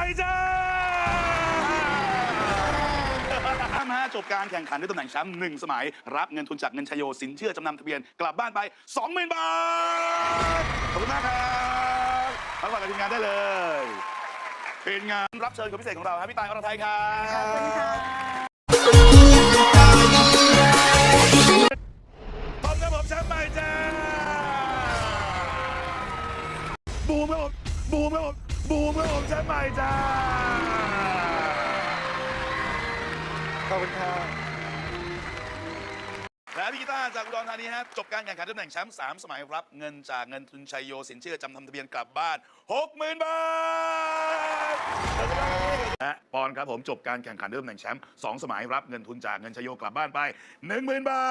อยจ้าห้าม้าจบการแข่งขันด้วยตำแหน่งแชมป์หนึ่งสมัย รับเงินทุนจากเงินชยโยสินเชื่อจำนำทะเบียน กลับบ้านไป 20,000 บาท ขอบคุณมากครับพักผ่นกับทีมงานได้เลย เป็นงานรับเชิญคนพิเศษของเราครับพี่ตายอรไทยครับพอมครับผมแชมป์ใหม่จ้าบูมครับผมบูมบผ บูมครับผมแชมป์ใหม่จ้า ขอบคุณครับและพี่กีตาร์จากอุดรธานีฮะจบการแข่งขันตำแหน่งแชมป์3สมัยรับ เงินจากเงินทุนชัยโยสินเชื่อจำทำทะเบียนกลับบ้าน 60,000 บาทและปอนครับผมจบการแข่งขันตำแหน่งแชมป์2สมัยรับเงินทุนจากเงินชัยโยกลับบ้านไป 10,000 บา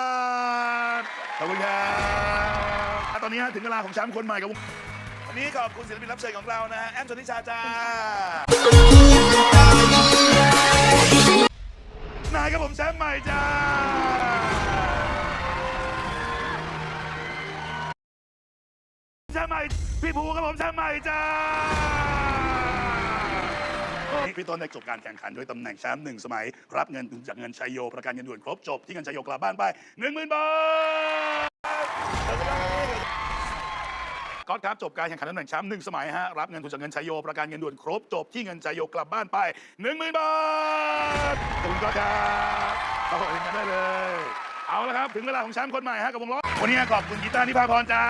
ทขอบคุณครับและตอนนี้ฮะถึงเวลาของแชมป์คนใหม่กับ วันนี้ขอบคุณศิลปินรับเชิญของเรานะฮะแอมชนิชาจ้านายครับผมแชมป์ใหม่จ้าแชมป์ใหม่พี่ภูครับผมแชมป์ใหม่จ้าพี่ต้นได้จบการแข่งขันด้วยตำแหน่งแชมป์หนึ่งสมัย รับเงินทุนจากเงินชัยโย ประกันเงินด่วนครบจบที่เงินชัยโยกลับบ้านไปหนึ่งหมื่นบาท ก๊อตครับจบการแข่งขันตำแหน่งแชมป์หนึ่งสมัยฮะรับเงินทุนจากเงินชายโยประกันเงินด่วนครบจบที่เงินชายโยกลับบ้านไปหนึ่งหมื่นบาทขอบคุณก๊อตครับเอาเงินได้เลย เอาละครับ ถึงเวลาของแชมป์คนใหม่ฮะกับวงล้อวันนี้ขอบคุณกีตาร์นิพาพรจ้า